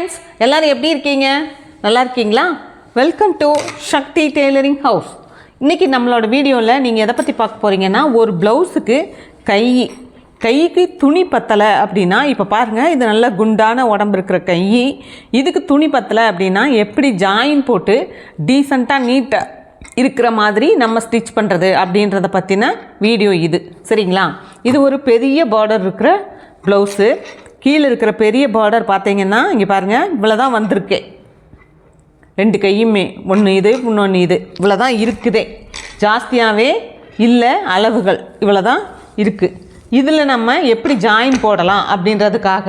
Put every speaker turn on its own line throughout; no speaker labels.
friends எல்லோரும் எப்படி இருக்கீங்க நல்லா இருக்கீங்களா welcome to Shakti tailoring house இன்றைக்கி நம்மளோட வீடியோவில் நீங்கள் எதை பற்றி பார்க்க போகிறீங்கன்னா ஒரு ப்ளவுஸுக்கு கை கைக்கு துணி பத்தலை அப்படின்னா இப்போ பாருங்கள் இது நல்ல குண்டான உடம்பு இருக்கிற கை இதுக்கு துணி பத்தலை அப்படின்னா எப்படி ஜாயின் போட்டு டீசெண்டாக நீட்டாக இருக்கிற மாதிரி நம்ம ஸ்டிச் பண்ணுறது அப்படின்றத பற்றின வீடியோ இது சரிங்களா இது ஒரு பெரிய பார்டர் இருக்கிற ப்ளவுஸு கீழே இருக்கிற பெரிய பார்டர் பார்த்தீங்கன்னா இங்கே பாருங்கள் இவ்வளோ தான் வந்திருக்கு ரெண்டு கையுமே ஒன்று இது இன்னொன்று இது இவ்வளோ தான் இருக்குதே ஜாஸ்தியாகவே இல்லை அளவுகள் இவ்வளோ தான் இருக்குது இதில் நம்ம எப்படி ஜாயின் போடலாம் அப்படின்றதுக்காக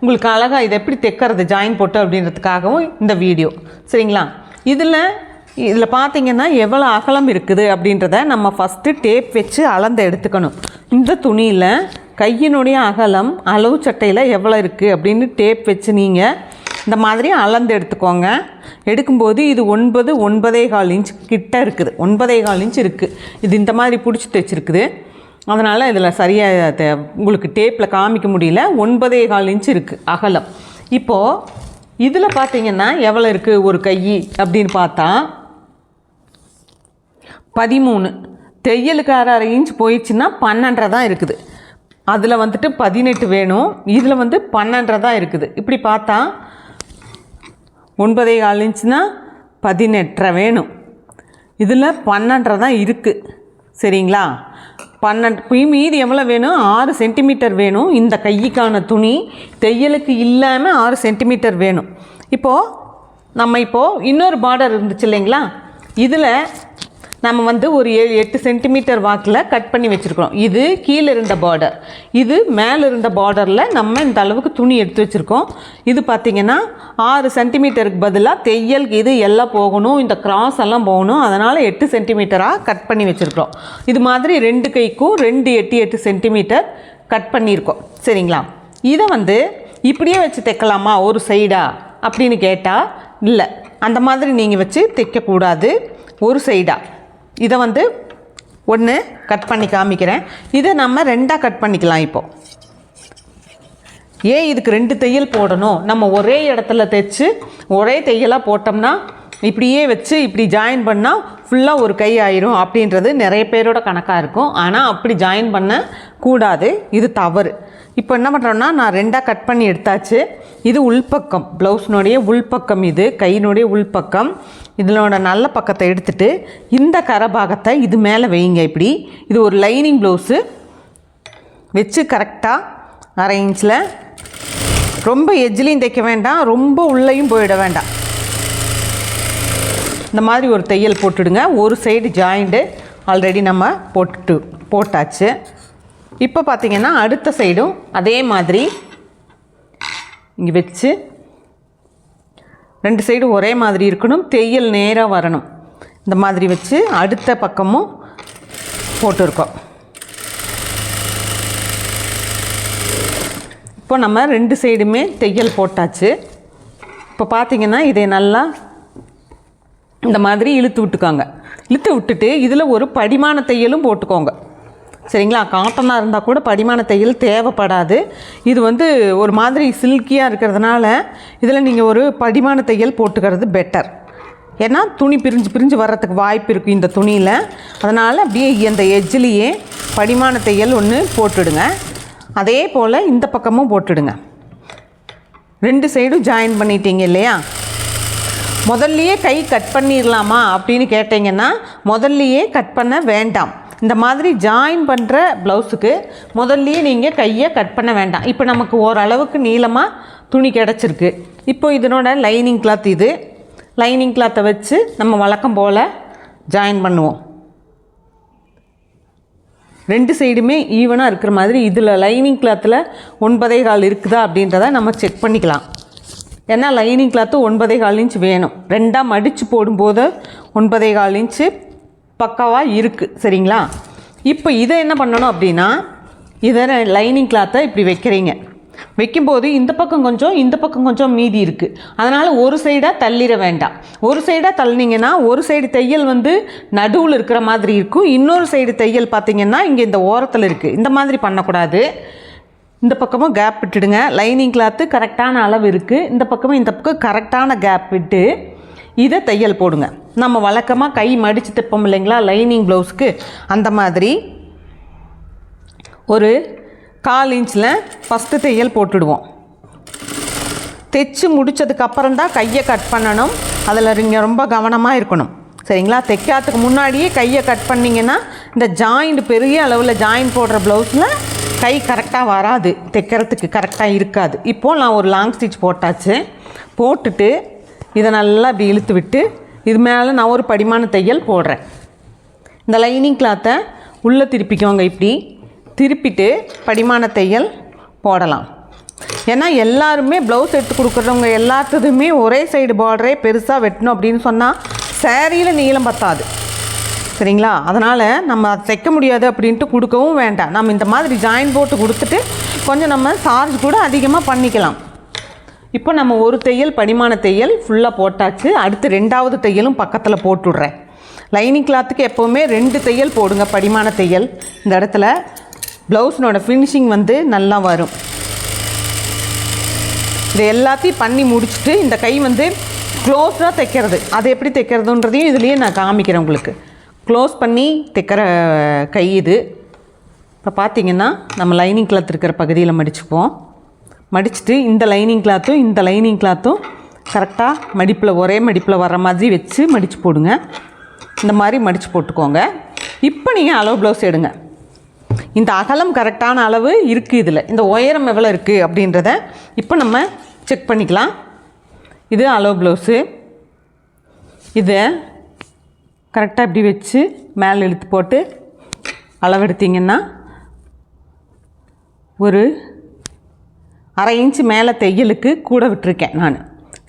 உங்களுக்கு அழகாக இதை எப்படி தைக்கிறது ஜாயின் போட்டு அப்படின்றதுக்காகவும் இந்த வீடியோ சரிங்களா இதில் இதில் பார்த்திங்கன்னா எவ்வளோ அகலம் இருக்குது அப்படின்றத நம்ம ஃபஸ்ட்டு டேப் வச்சு அளந்து எடுத்துக்கணும் இந்த துணியில் கையினுடைய அகலம் அளவு சட்டையில் எவ்வளோ இருக்குது அப்படின்னு டேப் வச்சு நீங்கள் இந்த மாதிரி அளந்து எடுத்துக்கோங்க எடுக்கும்போது இது ஒன்பது ஒன்பதே கால் இன்ச் கிட்ட இருக்குது ஒன்பதே கால் இன்ச் இருக்குது இது இந்த மாதிரி பிடிச்சி தைச்சிருக்குது அதனால் இதில் சரியாக உங்களுக்கு டேப்பில் காமிக்க முடியல ஒன்பதே கால் இன்ச் இருக்குது அகலம் இப்போது இதில் பார்த்தீங்கன்னா எவ்வளோ இருக்குது ஒரு கை அப்படின்னு பார்த்தா பதிமூணு தையலுக்கு அரை அரை இன்ச் போயிடுச்சுன்னா பன்னெண்டரை தான் இருக்குது அதில் வந்துட்டு பதினெட்டு வேணும் இதில் வந்து பன்னெண்டரை இருக்குது இப்படி பார்த்தா ஒன்பதே கால் இன்ச்சுனா பதினெட்டரை வேணும் இதில் பன்னெண்டரை தான் இருக்குது சரிங்களா பன்னெண்டு மீதி எவ்வளோ வேணும் ஆறு சென்டிமீட்டர் வேணும் இந்த கைக்கான துணி தையலுக்கு இல்லாமல் ஆறு சென்டிமீட்டர் வேணும் இப்போது நம்ம இப்போது இன்னொரு பார்டர் இருந்துச்சு இல்லைங்களா இதில் நம்ம வந்து ஒரு ஏழு எட்டு சென்டிமீட்டர் வாக்கில் கட் பண்ணி வச்சுருக்கிறோம் இது கீழே இருந்த பார்டர் இது மேலே இருந்த பார்டரில் நம்ம இந்த அளவுக்கு துணி எடுத்து வச்சுருக்கோம் இது பார்த்திங்கன்னா ஆறு சென்டிமீட்டருக்கு பதிலாக தையல் இது எல்லாம் போகணும் இந்த கிராஸ் எல்லாம் போகணும் அதனால் எட்டு சென்டிமீட்டராக கட் பண்ணி வச்சுருக்கிறோம் இது மாதிரி ரெண்டு கைக்கும் ரெண்டு எட்டு எட்டு சென்டிமீட்டர் கட் பண்ணியிருக்கோம் சரிங்களா இதை வந்து இப்படியே வச்சு தைக்கலாமா ஒரு சைடாக அப்படின்னு கேட்டால் இல்லை அந்த மாதிரி நீங்கள் வச்சு தைக்கக்கூடாது ஒரு சைடாக இதை வந்து ஒன்று கட் பண்ணி காமிக்கிறேன் இதை நம்ம ரெண்டாக கட் பண்ணிக்கலாம் இப்போது ஏன் இதுக்கு ரெண்டு தையல் போடணும் நம்ம ஒரே இடத்துல தைச்சு ஒரே தையலாக போட்டோம்னா இப்படியே வச்சு இப்படி ஜாயின் பண்ணால் ஃபுல்லாக ஒரு கை ஆயிரும் அப்படின்றது நிறைய பேரோட கணக்காக இருக்கும் ஆனால் அப்படி ஜாயின் பண்ண கூடாது இது தவறு இப்போ என்ன பண்ணுறோன்னா நான் ரெண்டாக கட் பண்ணி எடுத்தாச்சு இது உள்பக்கம் ப்ளவுஸ்னுடைய உள்பக்கம் இது கையினுடைய உள்பக்கம் இதனோட நல்ல பக்கத்தை எடுத்துட்டு இந்த கரை பாகத்தை இது மேலே வைங்க இப்படி இது ஒரு லைனிங் ப்ளவுஸு வச்சு கரெக்டாக அரை இன்ச்சில் ரொம்ப எஜ்லையும் தைக்க வேண்டாம் ரொம்ப உள்ளேயும் போயிட வேண்டாம் இந்த மாதிரி ஒரு தையல் போட்டுடுங்க ஒரு சைடு ஜாயிண்ட்டு ஆல்ரெடி நம்ம போட்டு போட்டாச்சு இப்போ பார்த்திங்கன்னா அடுத்த சைடும் அதே மாதிரி இங்கே வச்சு ரெண்டு சைடும் ஒரே மாதிரி இருக்கணும் தையல் நேராக வரணும் இந்த மாதிரி வச்சு அடுத்த பக்கமும் போட்டிருக்கோம் இப்போ நம்ம ரெண்டு சைடுமே தையல் போட்டாச்சு இப்போ பார்த்திங்கன்னா இதை நல்லா இந்த மாதிரி இழுத்து விட்டுக்கோங்க இழுத்து விட்டுட்டு இதில் ஒரு படிமான தையலும் போட்டுக்கோங்க சரிங்களா காட்டனாக இருந்தால் கூட படிமான தையல் தேவைப்படாது இது வந்து ஒரு மாதிரி சில்கியாக இருக்கிறதுனால இதில் நீங்கள் ஒரு படிமான தையல் போட்டுக்கிறது பெட்டர் ஏன்னா துணி பிரிஞ்சு பிரிஞ்சு வர்றதுக்கு வாய்ப்பு இருக்குது இந்த துணியில் அதனால் அப்படியே இந்த எஜ்ஜிலேயே படிமான தையல் ஒன்று போட்டுடுங்க அதே போல் இந்த பக்கமும் போட்டுடுங்க ரெண்டு சைடும் ஜாயின் பண்ணிட்டீங்க இல்லையா முதல்லையே கை கட் பண்ணிடலாமா அப்படின்னு கேட்டிங்கன்னா முதல்லையே கட் பண்ண வேண்டாம் இந்த மாதிரி ஜாயின் பண்ணுற ப்ளவுஸுக்கு முதல்லையே நீங்கள் கையை கட் பண்ண வேண்டாம் இப்போ நமக்கு ஓரளவுக்கு நீளமாக துணி கிடச்சிருக்கு இப்போ இதனோட லைனிங் கிளாத் இது லைனிங் கிளாத்தை வச்சு நம்ம வழக்கம் போல் ஜாயின் பண்ணுவோம் ரெண்டு சைடுமே ஈவனாக இருக்கிற மாதிரி இதில் லைனிங் கிளாத்தில் ஒன்பதே கால் இருக்குதா அப்படின்றத நம்ம செக் பண்ணிக்கலாம் ஏன்னா லைனிங் கிளாத்து ஒன்பதே கால் இன்ச் வேணும் ரெண்டாக மடித்து போடும்போது ஒன்பதே கால் இன்ச்சு பக்காவாக இருக்குது சரிங்களா இப்போ இதை என்ன பண்ணணும் அப்படின்னா இதை லைனிங் கிளாத்தை இப்படி வைக்கிறீங்க வைக்கும்போது இந்த பக்கம் கொஞ்சம் இந்த பக்கம் கொஞ்சம் மீதி இருக்குது அதனால் ஒரு சைடாக தள்ளிட வேண்டாம் ஒரு சைடாக தள்ளினீங்கன்னா ஒரு சைடு தையல் வந்து நடுவில் இருக்கிற மாதிரி இருக்கும் இன்னொரு சைடு தையல் பார்த்திங்கன்னா இங்கே இந்த ஓரத்தில் இருக்குது இந்த மாதிரி பண்ணக்கூடாது இந்த பக்கமும் கேப் விட்டுடுங்க லைனிங் கிளாத்து கரெக்டான அளவு இருக்குது இந்த பக்கமும் இந்த பக்கம் கரெக்டான கேப் விட்டு இதை தையல் போடுங்க நம்ம வழக்கமாக கை மடித்து தைப்போம் இல்லைங்களா லைனிங் ப்ளவுஸ்க்கு அந்த மாதிரி ஒரு கால் இன்ச்சில் ஃபஸ்ட்டு தையல் போட்டுடுவோம் தைச்சி முடித்ததுக்கப்புறம் தான் கையை கட் பண்ணணும் அதில் நீங்கள் ரொம்ப கவனமாக இருக்கணும் சரிங்களா தைக்காததுக்கு முன்னாடியே கையை கட் பண்ணிங்கன்னா இந்த ஜாயிண்ட் பெரிய அளவில் ஜாயின் போடுற ப்ளவுஸில் கை கரெக்டாக வராது தைக்கிறதுக்கு கரெக்டாக இருக்காது இப்போது நான் ஒரு லாங் ஸ்டிச் போட்டாச்சு போட்டுட்டு இதை நல்லா இப்படி இழுத்து விட்டு இது மேலே நான் ஒரு படிமான தையல் போடுறேன் இந்த லைனிங் கிளாத்தை உள்ளே திருப்பிக்கோங்க இப்படி திருப்பிட்டு படிமான தையல் போடலாம் ஏன்னா எல்லாருமே ப்ளவுஸ் எடுத்து கொடுக்குறவங்க எல்லாத்துக்குமே ஒரே சைடு பார்டரே பெருசாக வெட்டணும் அப்படின்னு சொன்னால் சேரீயில் நீளம் பத்தாது சரிங்களா அதனால் நம்ம தைக்க முடியாது அப்படின்ட்டு கொடுக்கவும் வேண்டாம் நம்ம இந்த மாதிரி ஜாயின் போட்டு கொடுத்துட்டு கொஞ்சம் நம்ம சார்ஜ் கூட அதிகமாக பண்ணிக்கலாம் இப்போ நம்ம ஒரு தையல் பனிமான தையல் ஃபுல்லாக போட்டாச்சு அடுத்து ரெண்டாவது தையலும் பக்கத்தில் போட்டுடுறேன் லைனிங் கிளாத்துக்கு எப்போவுமே ரெண்டு தையல் போடுங்க படிமான தையல் இந்த இடத்துல ப்ளவுஸ்னோட ஃபினிஷிங் வந்து நல்லா வரும் இது எல்லாத்தையும் பண்ணி முடிச்சுட்டு இந்த கை வந்து க்ளோஸாக தைக்கிறது அது எப்படி தைக்கிறதுன்றதையும் இதுலேயே நான் காமிக்கிறேன் உங்களுக்கு க்ளோஸ் பண்ணி தைக்கிற கை இது இப்போ பார்த்திங்கன்னா நம்ம லைனிங் கிளாத் இருக்கிற பகுதியில் மடிச்சுப்போம் மடிச்சுட்டு இந்த லைனிங் கிளாத்தும் இந்த லைனிங் கிளாத்தும் கரெக்டாக மடிப்பில் ஒரே மடிப்பில் வர மாதிரி வச்சு மடித்து போடுங்க இந்த மாதிரி மடித்து போட்டுக்கோங்க இப்போ நீங்கள் அளவு ப்ளவுஸ் எடுங்க இந்த அகலம் கரெக்டான அளவு இருக்குது இதில் இந்த உயரம் எவ்வளோ இருக்குது அப்படின்றத இப்போ நம்ம செக் பண்ணிக்கலாம் இது அளவு ப்ளவுஸு இது கரெக்டாக இப்படி வச்சு மேலே இழுத்து போட்டு அளவெடுத்திங்கன்னா ஒரு அரை இன்ச்சு மேலே தையலுக்கு கூட விட்டுருக்கேன் நான்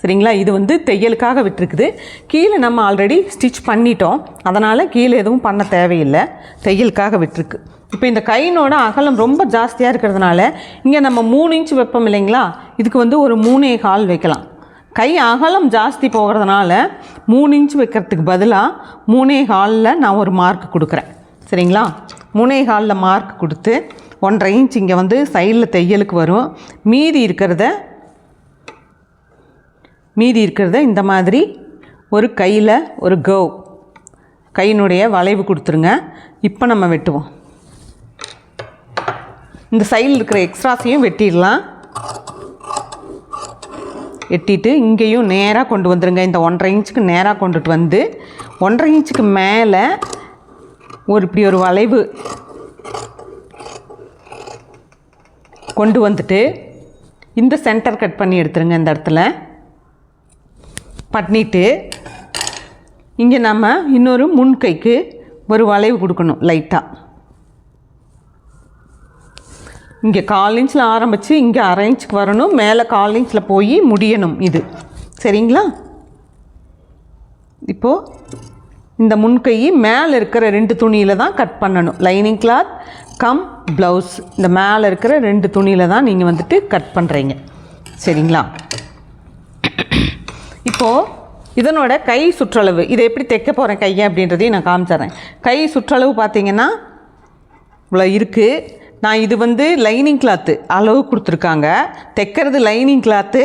சரிங்களா இது வந்து தையலுக்காக விட்டுருக்குது கீழே நம்ம ஆல்ரெடி ஸ்டிச் பண்ணிட்டோம் அதனால் கீழே எதுவும் பண்ண தேவையில்லை தையலுக்காக விட்டுருக்கு இப்போ இந்த கையினோட அகலம் ரொம்ப ஜாஸ்தியாக இருக்கிறதுனால இங்கே நம்ம மூணு இன்ச் வைப்போம் இல்லைங்களா இதுக்கு வந்து ஒரு மூணே கால் வைக்கலாம் கை அகலம் ஜாஸ்தி போகிறதுனால மூணு இன்ச்சு வைக்கிறதுக்கு பதிலாக மூணே காலில் நான் ஒரு மார்க் கொடுக்குறேன் சரிங்களா மூணே காலில் மார்க் கொடுத்து ஒன்றரை இன்ச் இங்கே வந்து சைடில் தையலுக்கு வரும் மீதி இருக்கிறத மீதி இருக்கிறத இந்த மாதிரி ஒரு கையில் ஒரு கவ் கையினுடைய வளைவு கொடுத்துருங்க இப்போ நம்ம வெட்டுவோம் இந்த சைடில் இருக்கிற எக்ஸ்ட்ராஸையும் வெட்டிடலாம் எட்டிட்டு இங்கேயும் நேராக கொண்டு வந்துடுங்க இந்த ஒன்றரை இன்ச்சுக்கு நேராக கொண்டுட்டு வந்து ஒன்றரை இன்ச்சுக்கு மேலே ஒரு இப்படி ஒரு வளைவு கொண்டு வந்துட்டு இந்த சென்டர் கட் பண்ணி எடுத்துருங்க இந்த இடத்துல பண்ணிவிட்டு இங்கே நம்ம இன்னொரு முன்கைக்கு ஒரு வளைவு கொடுக்கணும் லைட்டாக இங்கே கால் இன்ச்சில் ஆரம்பித்து இங்கே அரை இன்ச்சுக்கு வரணும் மேலே கால் இன்ச்சில் போய் முடியணும் இது சரிங்களா இப்போது இந்த முன்கையை மேலே இருக்கிற ரெண்டு துணியில் தான் கட் பண்ணணும் லைனிங் கிளாத் கம் ப்ளவுஸ் இந்த மேலே இருக்கிற ரெண்டு துணியில் தான் நீங்கள் வந்துட்டு கட் பண்ணுறீங்க சரிங்களா இப்போது இதனோட கை சுற்றளவு இதை எப்படி தைக்க போகிறேன் கையை அப்படின்றதையும் நான் காமிச்சிட்றேன் கை சுற்றளவு பார்த்திங்கன்னா இவ்வளோ இருக்குது நான் இது வந்து லைனிங் கிளாத்து அளவு கொடுத்துருக்காங்க தைக்கிறது லைனிங் கிளாத்து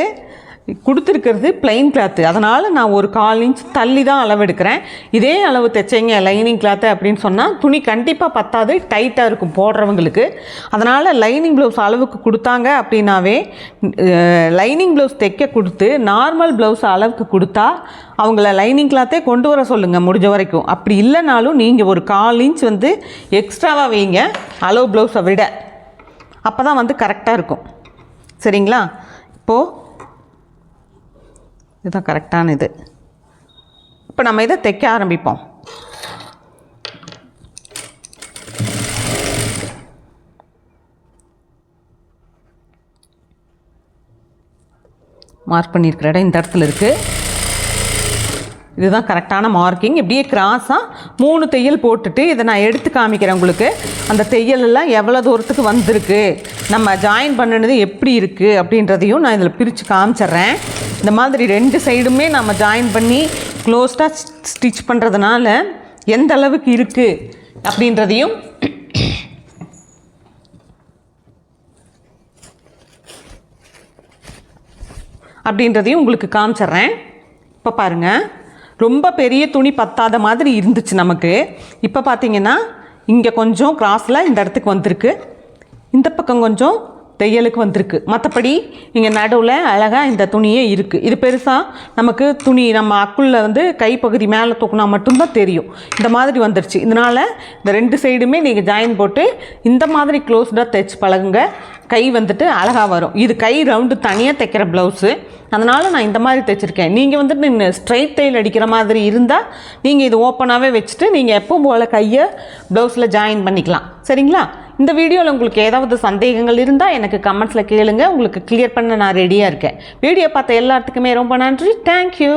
கொடுத்துருக்கிறது பிளைன் கிளாத்து அதனால் நான் ஒரு கால் இன்ச் தள்ளி தான் அளவு எடுக்கிறேன் இதே அளவு தைச்சிங்க லைனிங் கிளாத்து அப்படின்னு சொன்னால் துணி கண்டிப்பாக பத்தாது டைட்டாக இருக்கும் போடுறவங்களுக்கு அதனால் லைனிங் ப்ளவுஸ் அளவுக்கு கொடுத்தாங்க அப்படின்னாவே லைனிங் ப்ளவுஸ் தைக்க கொடுத்து நார்மல் ப்ளவுஸ் அளவுக்கு கொடுத்தா அவங்கள லைனிங் கிளாத்தே கொண்டு வர சொல்லுங்கள் முடிஞ்ச வரைக்கும் அப்படி இல்லைனாலும் நீங்கள் ஒரு கால் இன்ச் வந்து எக்ஸ்ட்ராவாக வைங்க அளவு ப்ளவுஸை விட அப்போ தான் வந்து கரெக்டாக இருக்கும் சரிங்களா இப்போது இதுதான் கரெக்டான இது இப்போ நம்ம இதை தைக்க ஆரம்பிப்போம் மார்க் பண்ணியிருக்கிற இடம் இந்த இடத்துல இருக்குது இதுதான் கரெக்டான மார்க்கிங் இப்படியே கிராஸாக மூணு தையல் போட்டுட்டு இதை நான் எடுத்து காமிக்கிறேன் உங்களுக்கு அந்த தையலெல்லாம் எவ்வளோ தூரத்துக்கு வந்திருக்கு நம்ம ஜாயின் பண்ணினது எப்படி இருக்குது அப்படின்றதையும் நான் இதில் பிரித்து காமிச்சிட்றேன் இந்த மாதிரி ரெண்டு சைடுமே நம்ம ஜாயின் பண்ணி க்ளோஸ்டாக ஸ்டிச் பண்ணுறதுனால எந்த அளவுக்கு இருக்குது அப்படின்றதையும் அப்படின்றதையும் உங்களுக்கு காமிச்சிட்றேன் இப்போ பாருங்கள் ரொம்ப பெரிய துணி பத்தாத மாதிரி இருந்துச்சு நமக்கு இப்போ பார்த்திங்கன்னா இங்கே கொஞ்சம் கிராஸில் இந்த இடத்துக்கு வந்திருக்கு இந்த பக்கம் கொஞ்சம் தையலுக்கு வந்திருக்கு மற்றபடி இங்கே நடுவில் அழகாக இந்த துணியே இருக்குது இது பெருசாக நமக்கு துணி நம்ம அக்குள்ள வந்து கைப்பகுதி மேலே தூக்குனா மட்டும்தான் தெரியும் இந்த மாதிரி வந்துருச்சு இதனால் இந்த ரெண்டு சைடுமே நீங்கள் ஜாயின் போட்டு இந்த மாதிரி க்ளோஸ்டாக தைச்சு பழகுங்க கை வந்துட்டு அழகாக வரும் இது கை ரவுண்டு தனியாக தைக்கிற ப்ளவுஸு அதனால் நான் இந்த மாதிரி தைச்சிருக்கேன் நீங்கள் வந்துட்டு ஸ்ட்ரைட் தையல் அடிக்கிற மாதிரி இருந்தால் நீங்கள் இது ஓப்பனாகவே வச்சுட்டு நீங்கள் எப்போ போல் கையை ப்ளவுஸில் ஜாயின் பண்ணிக்கலாம் சரிங்களா இந்த வீடியோவில் உங்களுக்கு ஏதாவது சந்தேகங்கள் இருந்தால் எனக்கு கமெண்ட்ஸில் கேளுங்க உங்களுக்கு கிளியர் பண்ண நான் ரெடியாக இருக்கேன் வீடியோ பார்த்த எல்லாத்துக்குமே ரொம்ப நன்றி தேங்க்யூ